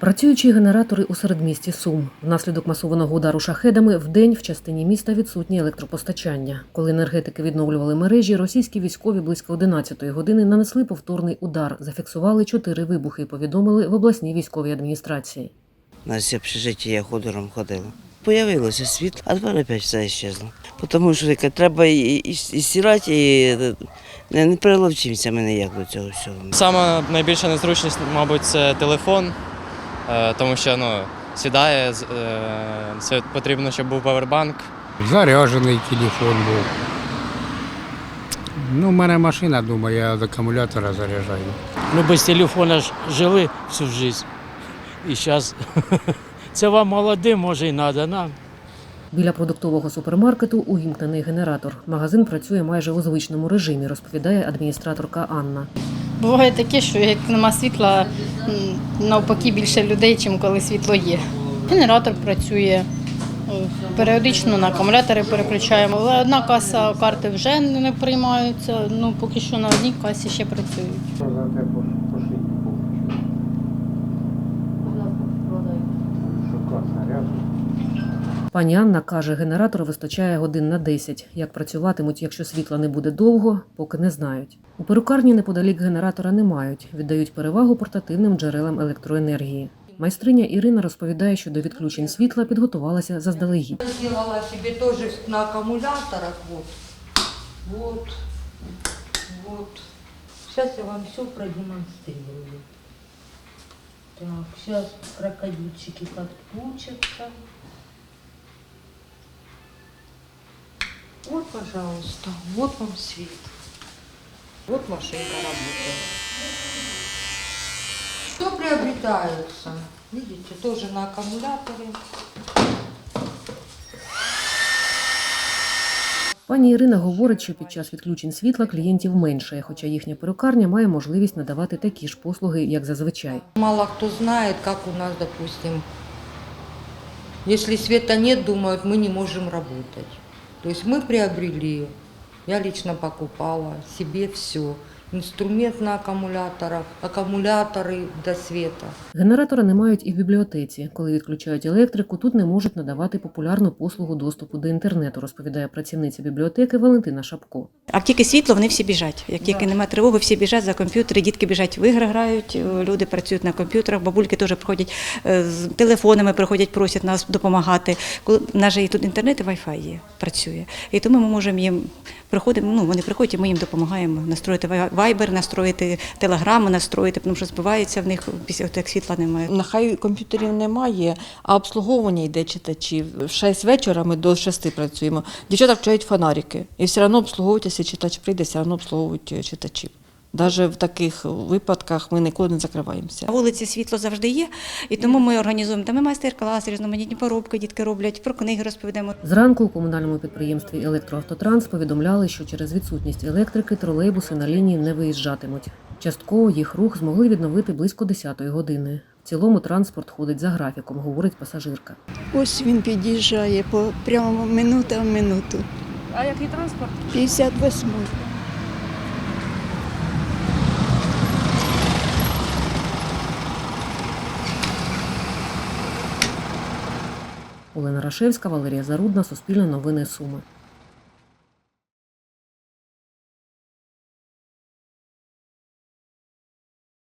Працюючі генератори у середмісті Сум. Внаслідок масованого удару шахедами вдень в частині міста відсутнє електропостачання. Коли енергетики відновлювали мережі, російські військові близько 11-ї години нанесли повторний удар. Зафіксували чотири вибухи. Повідомили в обласній військовій адміністрації. У нас общежитие я ходором ходила. Появилося світло, а тепер опять все ісчезло. Тому що треба і, і, і стирати, і не, не приловчимося ми ніяк до цього всього. Саме найбільша незручність, мабуть, це телефон, тому що ну, сідає, е, це потрібно, щоб був павербанк. Заряджений телефон був. Ну, у мене машина, думаю, я від акумулятора заряджаю. Ну, без телефона ж жили всю життя. І зараз це вам молодим, може, і треба нам. Біля продуктового супермаркету увімкнений генератор. Магазин працює майже у звичному режимі, розповідає адміністраторка Анна. Буває таке, що як нема світла, навпаки більше людей, ніж коли світло є. Генератор працює. Періодично на акумулятори переключаємо. Але одна каса карти вже не приймаються. Ну поки що на одній касі ще працюють. Пані Анна каже, генератор вистачає годин на 10. Як працюватимуть, якщо світла не буде довго, поки не знають. У перукарні неподалік генератора не мають, віддають перевагу портативним джерелам електроенергії. Майстриня Ірина розповідає, що до відключень світла підготувалася заздалегідь. Сделала себе тоже на аккумуляторах. Вот. Вот. Вот. Сейчас я вам все продемонстрирую. Так, сейчас крокодильчики подключатся. Пожалуйста, вот вам свет. Вот машинка работает. Что приобретается? Видите, тоже на аккумуляторе. Пані Ірина говорить, що під час відключень світла клієнтів менше, хоча їхня перукарня має можливість надавати такі ж послуги, як зазвичай. Мало кто знает, как у нас, допустим, если света нет, думают, мы не можем работать. То есть мы приобрели, я лично покупала себе все. Инструмент на аккумуляторах, аккумуляторы до света. Генератора не мають і в бібліотеці. Коли відключають електрику, тут не можуть надавати популярну послугу доступу до інтернету, розповідає працівниця бібліотеки Валентина Шапко. А тільки світло, вони всі біжать. Як тільки немає тривоги, всі біжать за комп'ютери, дітки біжать в ігри грають, е, люди працюють на комп'ютерах, бабульки теж приходять е, з телефонами, приходять, просять нас допомагати. Коли нас же і тут інтернет і Wi-Fi є, працює. І тому ми можемо їм приходимо, ну вони приходять, і ми їм допомагаємо настроїти Viber, настроїти телеграму, настроїти, тому що збивається в них після як світла немає. Нехай комп'ютерів немає, а обслуговування йде читачів. В 6 вечора ми до 6 працюємо. Дівчата вчають фонарики. І все одно обслуговують, якщо читач прийде, все одно обслуговують е, читачів. Навіть в таких випадках ми ніколи не закриваємося. На вулиці світло завжди є, і тому ми організуємо там і майстер-класи, різноманітні поробки, дітки роблять, про книги розповідаємо. Зранку у комунальному підприємстві Електроавтотранс повідомляли, що через відсутність електрики тролейбуси на лінії не виїжджатимуть. Частково їх рух змогли відновити близько 10-ї години. В цілому транспорт ходить за графіком, говорить пасажирка. Ось він під'їжджає по прямо минута в минуту. А який транспорт? 58. Олена Рашевська, Валерія Зарудна, Суспільне новини Суми.